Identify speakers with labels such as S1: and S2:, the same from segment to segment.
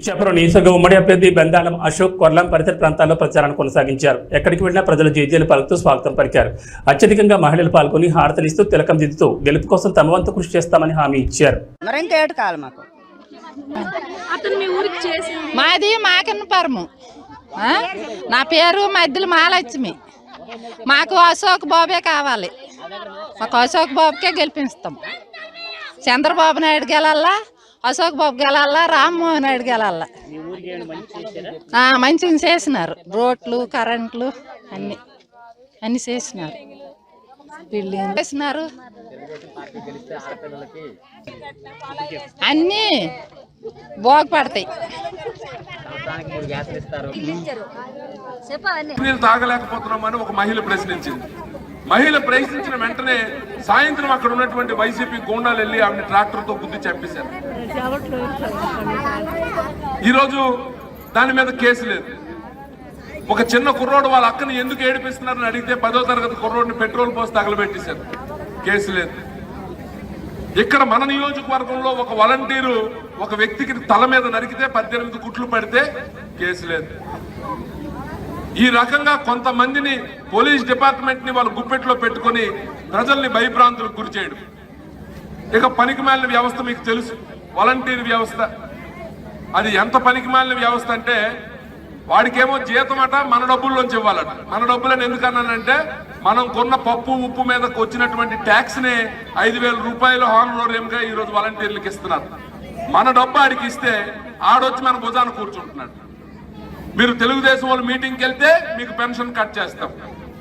S1: ఇచ్చాపురం నియోజకవర్గ ఉమ్మడి అభ్యర్థి బెందాలం అశోక్ కొర్లం పరిసర ప్రాంతాల్లో ప్రచారాన్ని కొనసాగించారు. ఎక్కడికి వెళ్ళినా ప్రజలు జేజేలు పలుకుతూ స్వాగతం పలికారు. అత్యధికంగా మహిళలు పాల్గొని హారతలిస్తూ తిలకం దిద్దుతూ గెలుపు కోసం తమ వంతు కృషి చేస్తామని హామీ ఇచ్చారు.
S2: మాది మాకిన్నపురము ఆ? నా పేరు మధ్యలో మహాలక్ష్మి. మాకు అశోక్ బాబే కావాలి. మాకు అశోక్ బాబుకే గెలిపిస్తాం. చంద్రబాబు నాయుడు గెలల్లా అశోక్ బాబు గెలాలా రామ్మోహన్ నాయుడు గెలాలా. మంచిగా చేసినారు. రోడ్లు కరెంట్లు అన్ని అన్ని చేసినారు. బిల్డింగ్ చేసినారు? అన్నీ బాగుపడతాయి
S3: తాగలేకపోతున్నామని ఒక మహిళ ప్రశ్నించింది. మహిళ ప్రయత్నించిన వెంటనే సాయంత్రం అక్కడ ఉన్నటువంటి వైసీపీ గూండాలు వెళ్ళి ఆవిడ ట్రాక్టర్తో గుద్ది చంపేశారు. ఈరోజు దాని మీద కేసు లేదు. ఒక చిన్న కుర్రోడు వాళ్ళ అక్కని ఎందుకు ఏడిపిస్తున్నారని అడిగితే పదో తరగతి కుర్రోడిని పెట్రోల్ పోసి తగలబెట్టేశారు. కేసు లేదు. ఇక్కడ మన నియోజకవర్గంలో ఒక వాలంటీరు ఒక వ్యక్తికి తల మీద నరికితే పద్దెనిమిది కుట్లు పడితే కేసు లేదు. ఈ రకంగా కొంతమందిని పోలీస్ డిపార్ట్మెంట్ని వాళ్ళు గుప్పెట్లో పెట్టుకొని ప్రజల్ని భయభ్రాంతులకు గురి చేయడం. ఇక పనికిమాలిన వ్యవస్థ మీకు తెలుసు. వాలంటీర్ వ్యవస్థ. అది ఎంత పనికిమాలిన వ్యవస్థ అంటే వాడికేమో జీతం అట మన డబ్బుల్లోంచి ఇవ్వాలట. మన డబ్బులని ఎందుకన్నానంటే మనం కొన్న పప్పు ఉప్పు మీదకి వచ్చినటువంటి ట్యాక్స్ని ఐదు వేల రూపాయలు హానరోరియంగా ఈ ఈరోజు వాలంటీర్లకు ఇస్తున్నారు. మన డబ్బు ఆడికి ఇస్తే ఆడొచ్చి మన భుజాన కూర్చుంటున్నాడు. మీరు తెలుగుదేశం వాళ్ళు మీటింగ్కి వెళ్తే మీకు పెన్షన్ కట్ చేస్తాం.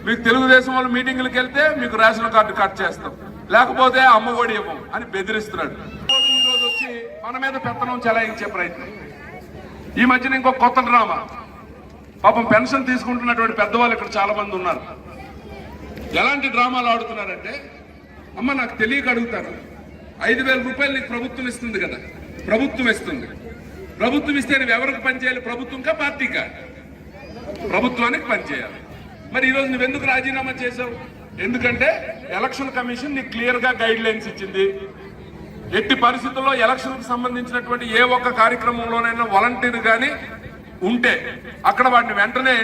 S3: మీకు తెలుగుదేశం వాళ్ళు మీటింగ్లకు వెళ్తే మీకు రేషన్ కార్డు కట్ చేస్తాం. లేకపోతే అమ్మఒడి ఇవ్వం అని బెదిరిస్తున్నాడు. ఈరోజు వచ్చి మన మీద పెత్తనం చెలాయించే ప్రయత్నం. ఈ మధ్యన ఇంకో కొత్త డ్రామా. పాపం పెన్షన్ తీసుకుంటున్నటువంటి పెద్దవాళ్ళు ఇక్కడ చాలా మంది ఉన్నారు. ఎలాంటి డ్రామాలు ఆడుతున్నారంటే అమ్మ నాకు తెలియక అడుగుతాను. ఐదు వేల రూపాయలు నీకు ప్రభుత్వం ఇస్తుంది కదా. ప్రభుత్వం ఇస్తుంది. ప్రభుత్వం ఇస్తే నువ్వు ఎవరికి పనిచేయాలి ప్రభుత్వంకా పార్టీకా ప్రభుత్వానికి పనిచేయాలి మరి ఈరోజు నువ్వు ఎందుకు రాజీనామా చేశావు? ఎందుకంటే ఎలక్షన్ కమిషన్ నీకు క్లియర్గా గైడ్ లైన్స్ ఇచ్చింది. ఎట్టి పరిస్థితుల్లో ఎలక్షన్కు సంబంధించినటువంటి ఏ ఒక్క కార్యక్రమంలోనైనా వాలంటీర్ గాని ఉంటే అక్కడ వాడిని వెంటనే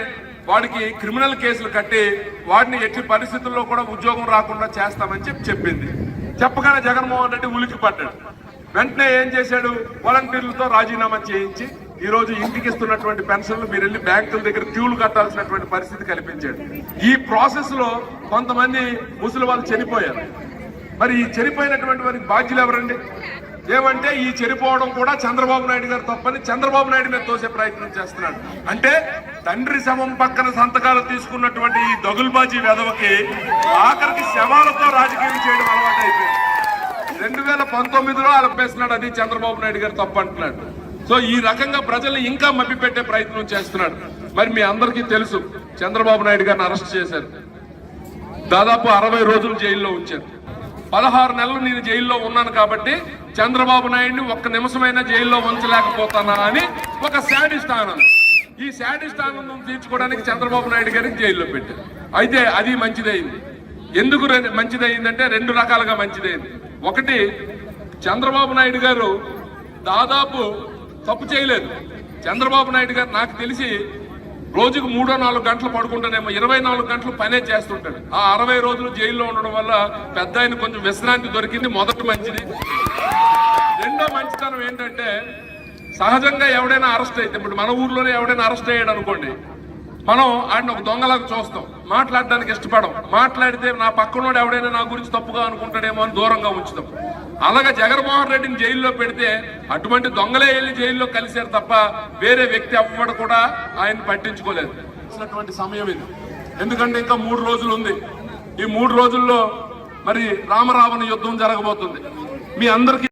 S3: వాడికి క్రిమినల్ కేసులు కట్టి వాడిని ఎట్టి పరిస్థితుల్లో కూడా ఉద్యోగం రాకుండా చేస్తామని చెప్పి చెప్పింది. చెప్పగానే జగన్మోహన్ రెడ్డి ఉలికి పడ్డాడు వెంటనే ఏం చేశాడు? వాలంటీర్లతో రాజీనామా చేయించి ఈ రోజు ఇంటికి ఇస్తున్నటువంటి పెన్షన్లు మీరు వెళ్ళి బ్యాంకుల దగ్గర క్యూలు కట్టాల్సినటువంటి పరిస్థితి కల్పించాడు. ఈ ప్రాసెస్లో కొంతమంది ముసలి వాళ్ళు చనిపోయారు. మరి ఈ చనిపోయినటువంటి వారికి బాధ్యులు ఎవరండి? ఏమంటే ఈ చనిపోవడం కూడా చంద్రబాబు నాయుడు గారు తప్పని చంద్రబాబు నాయుడు మీద తోసే ప్రయత్నం చేస్తున్నాడు. అంటే తండ్రి శవం పక్కన సంతకాలు తీసుకున్నటువంటి ఈ దగుల్బాజీ వెధవకి ఆఖరికి శవాలతో రాజకీయం చేయడం అలవాటు అయిపోయింది రెండు వేల పంతొమ్మిదిలో అలపేస్తున్నాడు అది చంద్రబాబు నాయుడు గారు తప్పంటున్నాడు సో ఈ రకంగా ప్రజల్ని ఇంకా మభ్యపెట్టే ప్రయత్నం చేస్తున్నాడు. మరి మీ అందరికీ తెలుసు చంద్రబాబు నాయుడు గారిని అరెస్ట్ చేశారు. దాదాపు అరవై రోజులు జైల్లో ఉంచారు. పదహారు నెలలు నేను జైల్లో ఉన్నాను కాబట్టి చంద్రబాబు నాయుడిని ఒక్క నిమిషమైనా జైల్లో ఉంచలేకపోతానా అని ఒక శాడిస్ట్ ఆనందం. ఈ శాడిస్ట్ ఆనందం తీర్చుకోవడానికి చంద్రబాబు నాయుడు గారిని జైల్లో పెట్టారు. అయితే అది మంచిదైంది. ఎందుకు మంచిదైందంటే రెండు రకాలుగా మంచిదైంది. ఒకటి చంద్రబాబు నాయుడు గారు దాదాపు తప్పు చేయలేదు. చంద్రబాబు నాయుడు గారు నాకు తెలిసి రోజుకు మూడో నాలుగు గంటలు పడుకుంటానేమో ఇరవై నాలుగు గంటలు పనే చేస్తుంటాడు. ఆ అరవై రోజులు జైల్లో ఉండడం వల్ల పెద్ద ఆయన కొంచెం విశ్రాంతి దొరికింది మొదటి మంచిది. రెండో మంచితనం ఏంటంటే సహజంగా ఎవడైనా అరెస్ట్ అయితే ఇప్పుడు మన ఊర్లోనే ఎవడైనా అరెస్ట్ అయ్యాడు అనుకోండి మనం ఆయన ఒక దొంగలాగా చూస్తాం. మాట్లాడడానికి ఇష్టపడం. మాట్లాడితే నా పక్కనోడు ఎవడైనా నా గురించి తప్పుగా అనుకుంటాడేమో అని దూరంగా ఉంచుతాం. అలాగే జగన్మోహన్ రెడ్డిని జైల్లో పెడితే అటువంటి దొంగలే వెళ్ళి జైల్లో కలిశారు తప్ప వేరే వ్యక్తి అవ్వడం కూడా ఆయన పట్టించుకోలేదు. అసలటువంటి సమయం ఇది. ఎందుకంటే ఇంకా మూడు రోజులు ఉంది. ఈ మూడు రోజుల్లో మరి రామరావణ యుద్ధం జరగబోతుంది. మీ అందరికీ